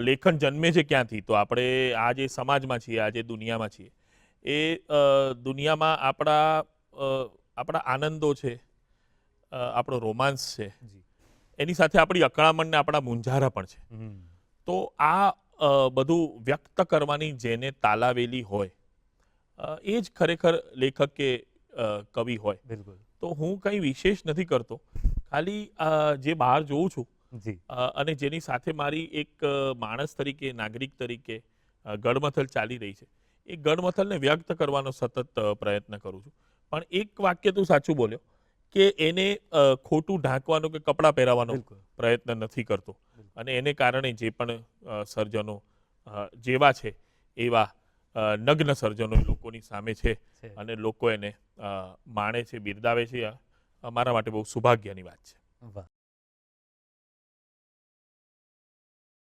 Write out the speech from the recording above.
લેખન જન્મે છે ક્યાંથી? તો આપણે આ જે સમાજમાં છીએ આ જે દુનિયામાં છીએ એ દુનિયામાં આપણા આપણા આનંદો છે આપણો રોમાન્સ છે એની સાથે આપણી અકળામણને આપણા મૂંઝારા પણ છે. તો આ બધું વ્યક્ત કરવાની જેને તાલાવેલી હોય એ જ ખરેખર લેખક કે કવિ હોય. બિલકુલ. તો હું કંઈ વિશેષ નથી કરતો. ખાલી જે બહાર જોઉં છું અને જેની સાથે મારી એક માણસ તરીકે નાગરિક તરીકે ગડમથલ ચાલી રહી છે. એ ગડમથલને વ્યક્ત કરવાનો સતત પ્રયત્ન કરું છું. પણ એક વાક્ય તું સાચું બોલ્યો કે એને ખોટું ઢાંકવાનો કે કપડાં પહેરાવાનો પ્રયત્ન નથી કરતો. અને એને કારણે જે પણ સર્જનો જેવા છે એવા નગ્ન સર્જનો લોકોની સામે છે અને લોકો એને માણે છે બિરદાવે છે. મારા અમારા માટે બહુ સૌભાગ્યની વાત છે.